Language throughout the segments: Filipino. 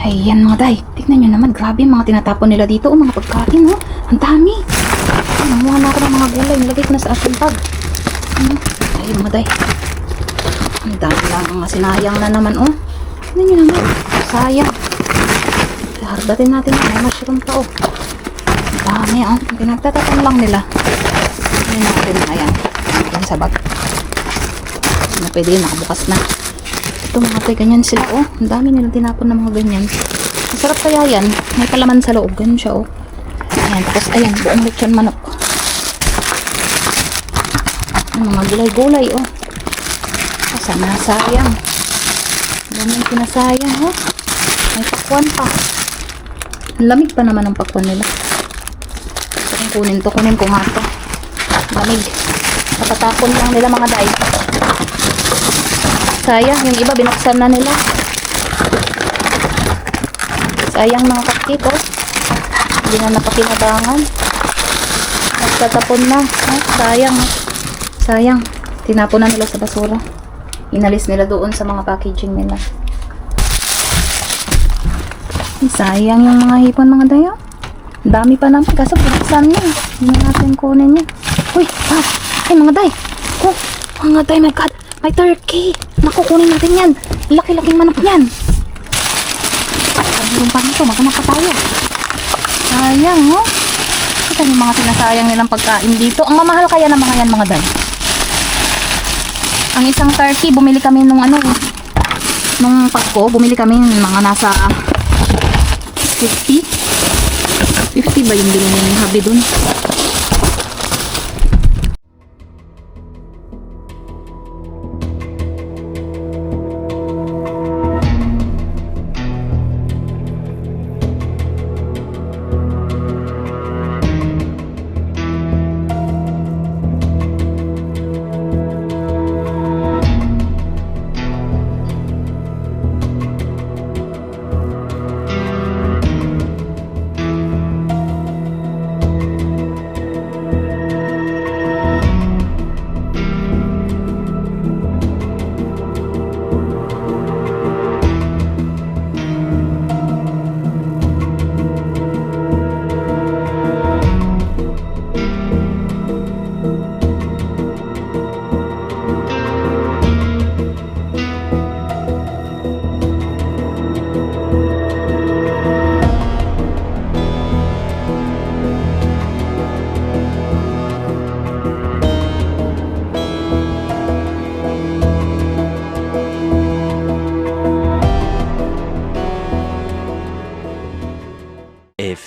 Ayan mga day, tignan nyo naman, grabe mga tinatapon nila dito, oh, mga pagkain, oh. Ang dami. Ay, nanguha na ako ng mga gulay, nilagay ko na sa aking bag. Ano? Ayun mga day. Ang dami lang, mga sinayang na naman, oh. Tignan nyo naman, sayang. Harbatin natin mga mushroom pa, oh. Ang dami, oh. Pinagtatapon lang nila. Ayun natin, ayan. Ayan sa bag. Na pwede, nakabukas na. Ito mga tay, ganyan sila, oh. Ang dami nilang tinapon ng mga ganyan. Masarap kaya yan. May palaman sa loob. Ganun siya, oh. Ayan, tapos ayan, buong lechon manok. Ang mga gulay-gulay, oh. Asa na, sayang. Ang dami yung pinasayang, oh. May pakwan pa. Lamig pa naman ang pakwan nila. Kong kunin to. Kunin ko nga to. Lamig. Napatapon lang nila mga day. Sayang, yung iba binuksan na nila. Sayang mga kakit, oh. Hindi na napakinabangan. Nagtatapon na. Oh, sayang. Sayang. Tinapon na nila sa basura. Inalis nila doon sa mga packaging nila. Ay, Sayang yung mga hipon mga dayo. Dami pa naman. Kaso binuksan niya. Hindi na natin kunin niya. Uy, ah, ay mga day. Oh, mga day, my God. May turkey. Naku, natin yan. Laki-laking manok yan. Meron pa nito. Magkanak pa tayo. Sayang, oh. Kita yung mga sinasayang nilang pagkain dito. Ang mamahal kaya ng mga yan, mga day. Ang isang turkey, bumili kami nung ano, nung Pasko, bumili kami ng mga nasa 50. 50 ba yung bilhin ni Habi dun?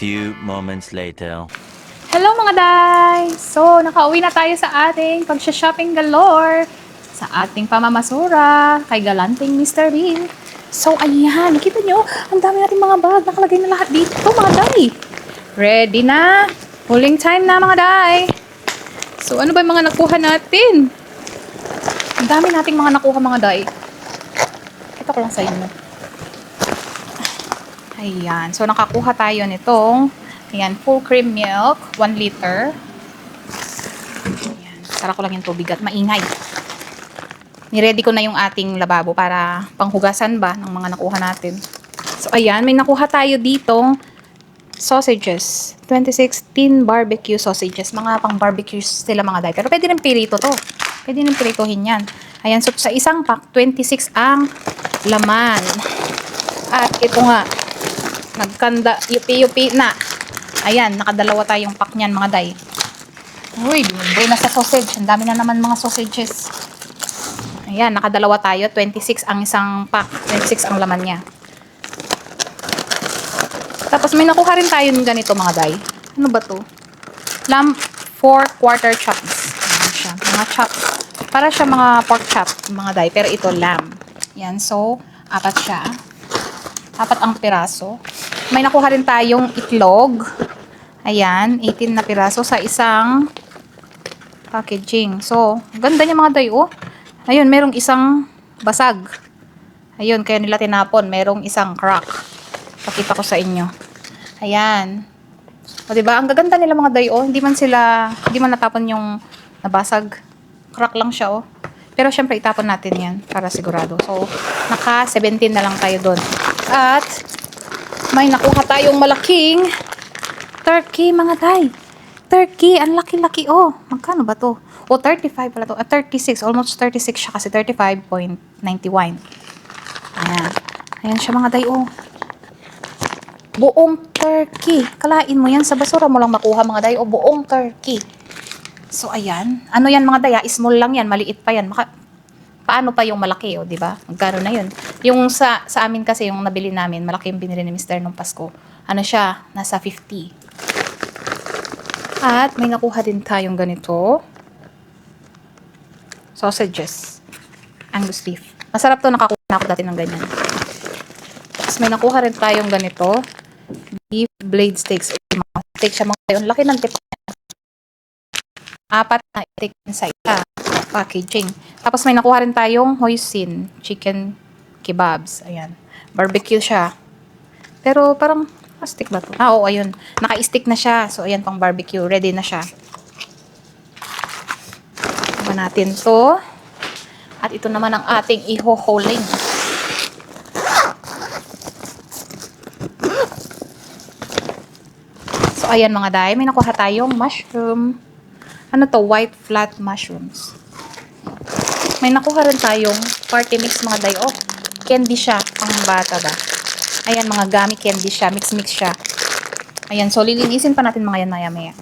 Few moments later. Hello mga day! So, nakauwi na tayo sa ating pagsha-shopping galore sa ating pamamasura kay galanting Mr. Bean. So, ayan, nakita nyo, ang dami natin mga bag, nakalagay na lahat dito mga day. Ready na? Pulling time na mga day. So, ano ba yung mga nakuha natin? Ang dami nating mga nakuha mga day. Ito ko lang sa inyo. Ayan. So, nakakuha tayo nitong ayan, full cream milk, 1 liter. Ayan. Sara ko lang yung tubig at maingay. Niready ko na yung ating lababo para panghugasan ba ng mga nakuha natin. So, ayan. May nakuha tayo ditong sausages. 2016 barbecue sausages. Mga pang barbecue sila mga day. Pero pwede rin pirito to. Pwede rin piritohin yan. Ayan. So, sa isang pack, 26 ang laman. At ito nga, nagkanda, yupi-yupi na. Ayan, nakadalawa tayong pack niyan mga day. Uy, bumibay na sa sausage. Ang dami na naman mga sausages. Ayan, nakadalawa tayo. 26 ang isang pack. 26 ang laman niya. Tapos may nakuha rin tayo ng ganito mga day. Ano ba to? Lamb 4 quarter chops. Ayan siya. Mga chops. Para siya mga pork chop, mga day. Pero ito lamb. Yan, so, apat siya. Apat ang piraso. May nakuha rin tayong itlog. Ayan, 18 na piraso sa isang packaging. So, ganda niya mga day, oh. Ayun, merong isang basag. Ayun, kaya nila tinapon. Merong isang crack. Pakita ko sa inyo. Ayan. O, diba? Ang gaganda nila mga day, oh. Hindi man sila, hindi man natapon yung nabasag. Crack lang siya, oh. Pero syempre, itapon natin yan para sigurado. So, naka 17 na lang tayo doon. At, May nakuha tayong malaking turkey, mga day. Turkey, ang laki-laki, oh. Magkano ba to? O, 35 pala to. Ah, 36. Almost 36 siya kasi 35.91. Ayan. Ayan siya, mga day, oh. Buong turkey. Kalain mo yan. Sa basura mo lang makuha, mga day, oh. Buong turkey. So, ayan. Ano yan, mga day, ah? Small lang yan. Maliit pa yan. Maka, paano pa yung malaki, oh, di ba? Magkano na yun? Yung sa, sa amin kasi, yung nabili namin, malaki yung binili ni Mr. nung Pasko. Ano siya? Nasa 50. At may nakuha din tayong ganito. Sausages. Angus beef. Masarap to, nakakuha na ako dati ng ganyan. Tapos may nakuha rin tayong ganito. Beef blade steaks. Steak siya mga yun. Laki ng tip. Apat na itik sa isa. Packaging. Tapos may nakuha rin tayong hoisin. Chicken kebabs. Ayan. Barbecue siya. Pero parang stick ba to? Ah, oo, ayun. Naka-stick na siya. So, ayan pang barbecue. Ready na siya. Iba natin to. At ito naman ang ating iho-holing. So, ayan mga day. May nakuha tayong mushroom. Ano to? White flat mushrooms. May nakuha rin tayong party mix mga day. Oh, candy siya. Pang bata ba? Ayan, mga gummy candy siya. Mix-mix siya. Ayan, so lilinisin pa natin mga yan maya-maya.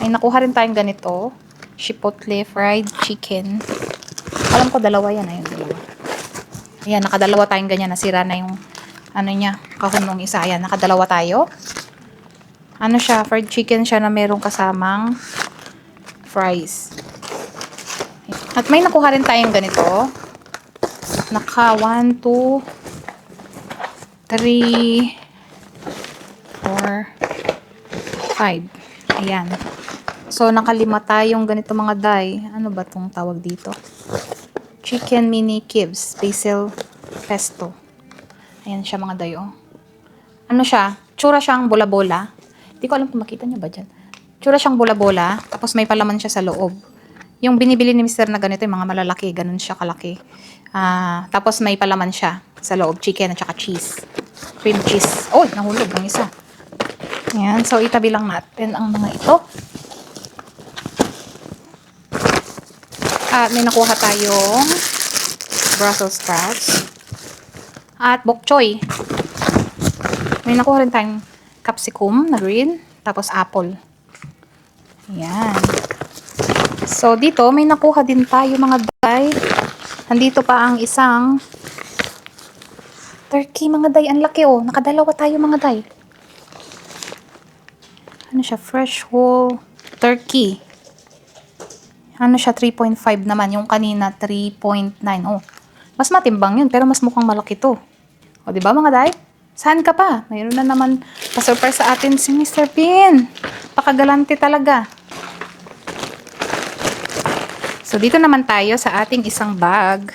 Ay, nakuha rin tayong ganito. Chipotle fried chicken. Alam ko dalawa yan. Ayun, dalawa. Ayan, nakadalawa tayong ganyan. Nasira na yung ano niya, kahon nung isa. Ayan, nakadalawa tayo. Ano siya, fried chicken siya na merong kasamang fries. At may nakuha rin tayong ganito. Naka 1, 2, 3, 4, 5. Ayan. So, nakalima tayong ganito mga day. Ano ba tong tawag dito? Chicken mini cubes. Basil pesto. Ayan siya mga day, oh. Ano siya? Tsura siyang bola-bola. Hindi ko alam kung makita niya ba dyan. Tsura siyang bola-bola. Tapos may palaman siya sa loob. Yung binibili ni Mr. na ganito, yung mga malalaki, ganun siya kalaki. Ah, tapos may palaman siya sa loob, chicken at saka cheese. Cream cheese. Oh, nahulog ang isa. Ayan, so itabi lang natin ang mga ito. At may nakuha tayong Brussels sprouts. At bok choy. May nakuha rin tayong capsicum na green. Tapos apple. Ayan. So, dito, may nakuha din tayo mga day. Nandito pa ang isang turkey mga day. Ang laki oh. Nakadalawa tayo mga day. Ano siya? Fresh whole turkey. Ano siya? 3.5 naman. Yung kanina, 3.9. Oh. Mas matimbang yun, pero mas mukhang malaki to. O, di ba mga day? Saan ka pa? Mayroon na naman pa-surprise sa atin si Mr. Pin. Pakagalante talaga. So, dito naman tayo sa ating isang bag.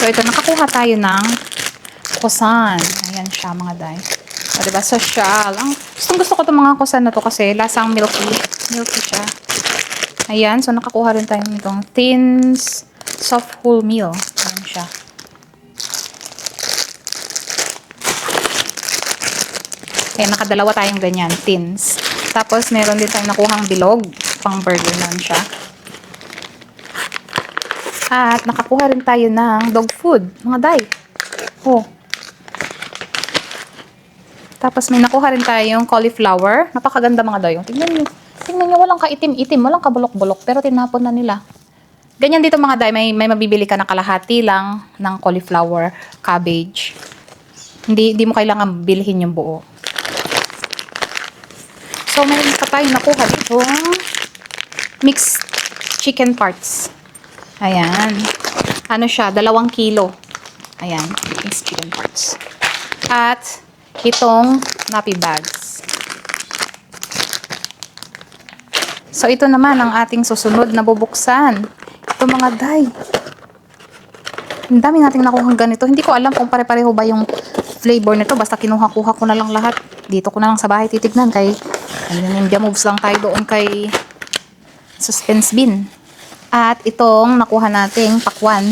So, ito, nakakuha tayo ng kusan. Ayan siya, mga day. O, diba? Social. Ang, gustong gusto ko itong mga kusan na to kasi lasang milky. Milky siya. Ayan. So, nakakuha rin tayo nitong Thins Soft Whole Meal. Ayan siya. Kaya nakadalawa tayong ganyan, tins. Tapos meron din tayong nakuhang bilog, pang burger naman siya. At nakakuha rin tayo ng dog food, mga day. Oh. Tapos may nakuha rin tayong cauliflower. Napakaganda mga day. Oh, Tingnan niyo. Tingnan niyo, walang kaitim-itim, walang kabulok-bulok, pero tinapon na nila. Ganyan dito mga day, may, may mabibili ka na kalahati lang ng cauliflower, cabbage. Hindi, hindi mo kailangan bilhin yung buo. So, meron pa tayo nakuha dito. Mixed chicken parts. Ayan. Ano siya? Dalawang kilo. Ayan. Mixed chicken parts. At, itong nappy bags. So, ito naman ang ating susunod na bubuksan. Ito mga day. Ang dami nating nakuha ganito. Hindi ko alam kung pare-pareho ba yung flavor nito. Basta kinuha-kuha ko na lang lahat. Dito ko na lang sa bahay titignan kay ninja moves lang tayo doon kay suspense bin. At itong nakuha nating pakwan.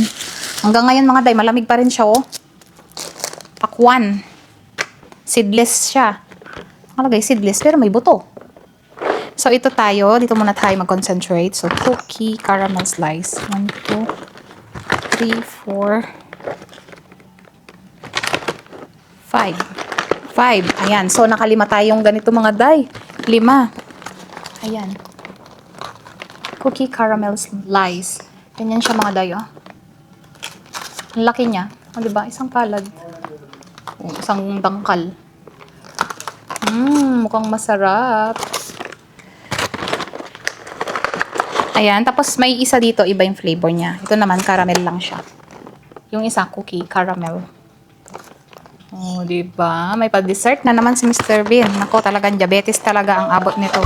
Hanggang ngayon mga day, malamig pa rin siya oh. Pakwan. Seedless siya. Nakalagay seedless pero may buto. So ito tayo, dito muna tayo mag-concentrate. So cookie caramel slice. 1, 2, 3, 4, 5. 5. Ayan. So nakalima tayong ganito mga day. Lima. Ayan. Cookie caramel slice. Ganyan siya mga day oh. Ang laki niya. O, diba? Isang palad. O, isang dangkal. Mmm, mukhang masarap. Ayan, tapos may isa dito, iba yung flavor niya. Ito naman, caramel lang siya. Yung isa, cookie, caramel. Oh, di ba? May pa-dessert na naman si Mr. Bean. Nako, talagang diabetes talaga ang abot nito.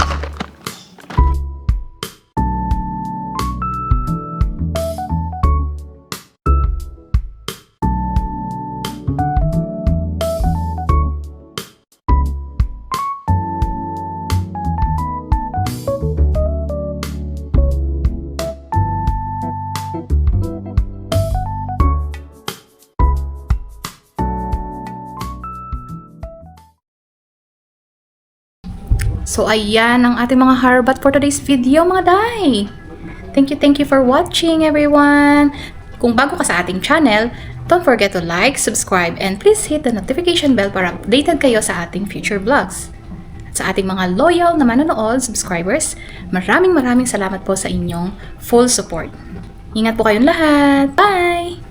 So, ayan ang ating mga harbat for today's video, mga day. Thank you, thank you for watching, everyone. Kung bago ka sa ating channel, don't forget to like, subscribe, and please hit the notification bell para updated kayo sa ating future vlogs. Sa ating mga loyal na manonood, subscribers, maraming maraming salamat po sa inyong full support. Ingat po kayong lahat. Bye!